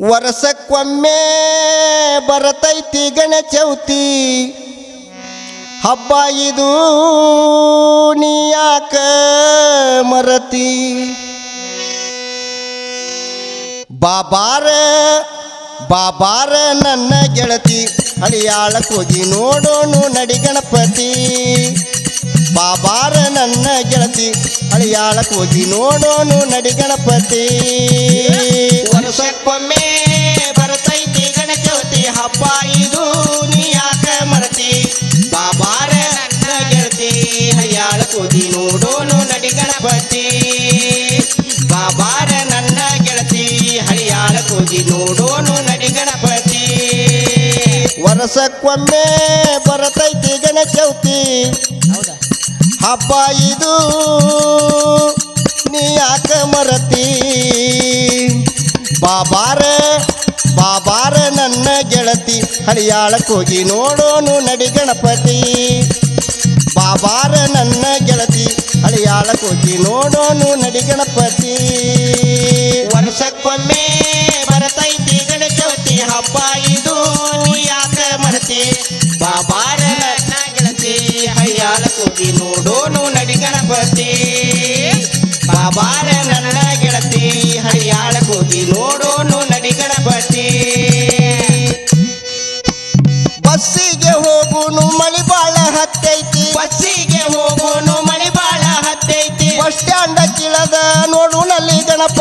ವರ್ಷಕ್ಕೊಮ್ಮೆ ಬರತೈತಿ ಗಣೇಶ ಚೌತಿ ಹಬ್ಬ ಇದು ನೀ ಯಾಕ ಮರತಿ? ಬಾಬಾರ ಬಾಬಾರ ನನ್ನ ಗೆಳತಿ ಅಳಿಯಾಳ ಹೋಗಿ ನೋಡೋನು ನಡಿ ಗಣಪತಿ. ಬಾಬಾರ ನನ್ನ ಗೆಳತಿ ಅಳಿಯಾಳ ಹೋಗಿ ನೋಡೋನು ನಡಿ ಗಣಪತಿ. ಹೋಗಿ ನೋಡೋನು ನಡಿ ಗಣಪತಿ ಬಾಬಾರ ನನ್ನ ಗೆಳತಿ ಹಳಿಯಾಳ ಹೋಗಿ ನೋಡೋನು ನಡಿ ಗಣಪತಿ ವರ್ಷಕ್ಕೊಮ್ಮೆ ಬರತೈತಿ ಗಣಚೌತಿ. ಹಬ್ಬ ಇದು ನೀ ಯಾಕ ಮರತಿ? ಬಾಬಾರ ಬಾಬಾರ ನನ್ನ ಗೆಳತಿ ಹಳಿಯಾಳಕ್ಕೋಗಿ ನೋಡೋನು ನಡಿ ಗಣಪತಿ. ಬಾಬಾರ ಹೋಗಿ ನೋಡೋನು ನಡಿ ಗಣಪತಿ. ವರ್ಷಕ್ಕೊಮ್ಮೆ ಬರತೈತಿ ಗಣಚೌತಿ ಹಬ್ಬ ಇದು ನೀ ಯಾಕ ಮರತಿ? ಬಾಬಾರ ಗೆಳತಿ ಹಯ್ಯಾಳ ಕೂಗಿ ನೋಡೋನು ನಡಿ ಗಣಪತಿ. ಬಾಬಾರ ನನ್ನ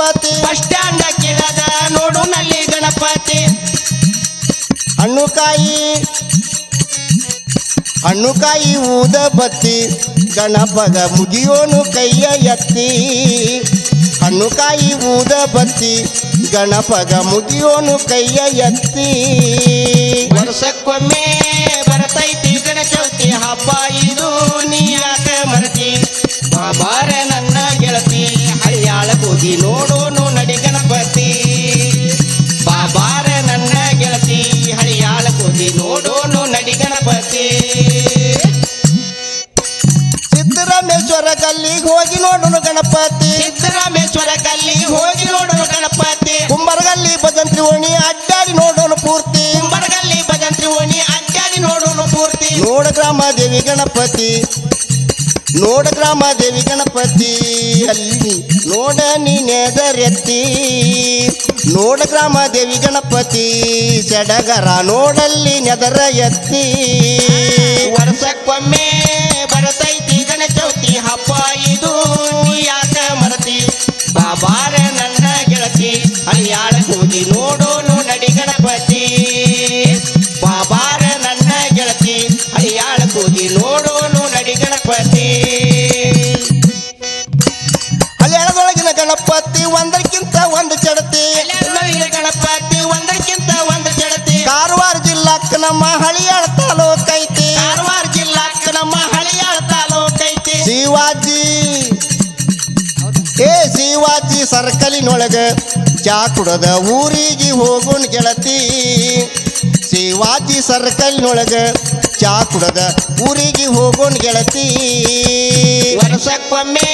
ಗಣಪತಿ. ಬಸ್ ಸ್ಟ್ಯಾಂಡ್ ಕಿಳದ ನೋಡು ನಲ್ಲಿ ಗಣಪತಿ. ಹಣ್ಣುಕಾಯಿ ಹಣ್ಣುಕಾಯಿ ಊದ ಬತ್ತಿ ಗಣಪಗ ಮುಗಿಯೋನು ಕೈಯ ಎತ್ತಿ. ಹಣ್ಣುಕಾಯಿ ಊದ ಬತ್ತಿ ಗಣಪಗ ಮುಗಿಯೋನು ಕೈಯ ಎತ್ತಿ. ವರ್ಷಕ್ಕೊಮ್ಮೆ ಬರತೈತಿ ಗಣಚೌತಿ ಹಬ್ಬ ಇದು. ಗಲ್ಲಿಗೆ ಹೋಗಿ ನೋಡೋಣ ಗಣಪತಿ. ಸಿದ್ದರಾಮೇಶ್ವರ ಕಲ್ಲಿ ಹೋಗಿ ನೋಡೋಣ ಗಣಪತಿ. ಕುಂಬರಗಲ್ಲಿ ಭಜಂತ್ರಿ ಓಣಿ ಅಡ್ಡಾಡಿ ನೋಡೋಣ ಪೂರ್ತಿ. ಕುಂಬರಗಲ್ಲಿ ಭಜಂತ್ರಿ ಓಣಿ ಅಡ್ಡಾಡಿ ನೋಡೋಣ ಪೂರ್ತಿ. ನೋಡ ಗ್ರಾಮ ದೇವಿ ಗಣಪತಿ. ನೋಡ ಗ್ರಾಮ ದೇವಿ ಗಣಪತಿ. ಅಲ್ಲಿ ನೋಡ ನೀನೆದರೆತ್ತಿ ನೋಡ ಗ್ರಾಮ ದೇವಿ ಗಣಪತಿ. ಸಡಗರ ನೋಡಲ್ಲಿ ನೆದರ ಎತ್ತಿ ವರ್ಷಕ್ಕೊಮ್ಮೆ ಅಳಿಯಾಳ ಕೂಗಿ ನೋಡೋನು ನಡಿ ಗಣಪತಿ. ಬಾಬಾರ ನನ್ನ ಗೆಳತಿ ಅಳಿಯಾಳ ಹೋಗಿ ನೋಡೋನು ನಡಿ ಗಣಪತಿ. ಅಳಿಯಾಳದೊಳಗಿನ ಗಣಪತಿ ಒಂದಕ್ಕಿಂತ ಒಂದು ಚಡತಿ ಗಣಪತಿ ಒಂದಕ್ಕಿಂತ ಒಂದು ಚಡತಿ ಕಾರವಾರ ಜಿಲ್ಲಾಕ್ಕ ನಮ್ಮ ಹಳಿಯಾಳ ತಾಲೂಕ್ ಐತಿ. ಕಾರವಾರ ಜಿಲ್ಲಾಕ್ಕ ನಮ್ಮ ಹಳಿಯಾಳ ತಾಲೂಕೈತಿ ಶಿವಾಜಿ. ಏ ಶಿವಾಜಿ ಸರ್ಕಲಿನೊಳಗ ಚಾ ಕುಡದ ಊರಿಗೆ ಹೋಗೋಣ ಗೆಳತಿ. ಶಿವಾಜಿ ಸರ್ಕಲ್ನೊಳಗ ಚಾ ಕುಡದ ಊರಿಗೆ ಹೋಗೋಣ ಗೆಳತಿ. ವರ್ಷಕ್ಕೊಮ್ಮೆ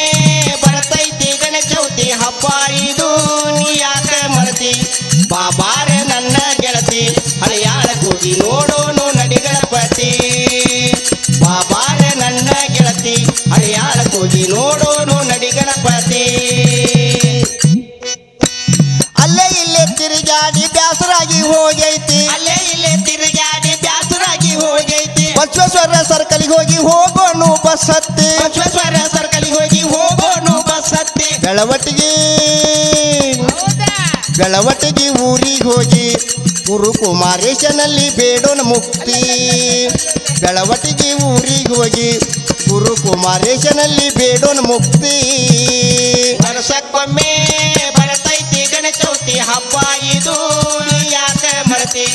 ಬರ್ತೈತಿ ಗಣಚೌತಿ ಹಬ್ಬ ಇದು ನೀ ಯಾಕೆ ಮರತಿ? ಬಾಬಾರ ತಿರುಗಾಡಿ ಬ್ಯಾಸರಾಗಿ ಹೋಗೈತಿ. ಅಲ್ಲೇ ಇಲ್ಲೇ ತಿರುಗಾಡಿ ಬ್ಯಾಸರಾಗಿ ಹೋಗೈತಿ. ಬಸವೇಶ್ವರ ಸರ್ಕಲ್ಗೆ ಹೋಗಿ ಹೋಗೋನು ಬಸ್ ಹತ್ತಿ ಬಸವೇಶ್ವರ ಸರ್ಕಲಿಗೆ ಹೋಗಿ ಹೋಗೋನು ಬಸ್ ಹತ್ತಿ ಬೆಳವಟ್ಟಿಗೆ ಬೆಳವಟ್ಟಿಗೆ ಊರಿಗೆ ಹೋಗಿ ಗುರು ಕುಮಾರೇಶನಲ್ಲಿ ಬೇಡೋನ ಮುಕ್ತಿ. ಬೆಳವಟ್ಟಿಗೆ ಊರಿಗೆ ಹೋಗಿ ಗುರು ಕುಮಾರೇಶನಲ್ಲಿ ಬೇಡೋನ ಮುಕ್ತಿ. ವರ್ಷಕ್ಕೊಮ್ಮೆ ಗಣಚೌತಿ ಹಬ್ಬ ಇದು ಯಾಕ ಮರತಿ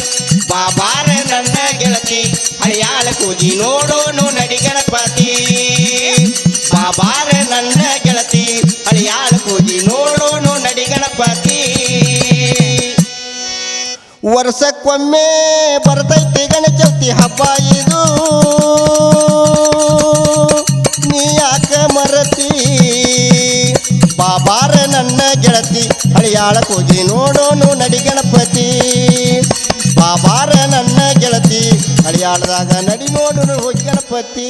ಬಾಬಾರ ನನ್ನ ಗೆಳತಿ, ಹಳಿಯಾಳ ಕೂಗಿ ನೋಡೋನು ನಡಿ ಗಣಪತಿ ಬಾಬಾರ ನನ್ನ ಗೆಳತಿ, ಹಳಿಯಾಳ ಕೂಗಿ ನೋಡೋನು ನಡಿ ಗಣಪತಿ ವರ್ಷಕ್ಕೊಮ್ಮೆ ಬರ್ತೈತಿ ಗಣಚೌತಿ ಹಬ್ಬ ಇದು. ಹಳಿಯಾಳಕ್ ಕೂಗಿ ನೋಡೋನು ನಡಿ ಗಣಪತಿ. ಬಾಬಾರ ನನ್ನ ಗೆಳತಿ ಅಳಿಯಾಳದಾಗ ನಡಿ ನೋಡೋನು ಹೋಗಿ ಗಣಪತಿ.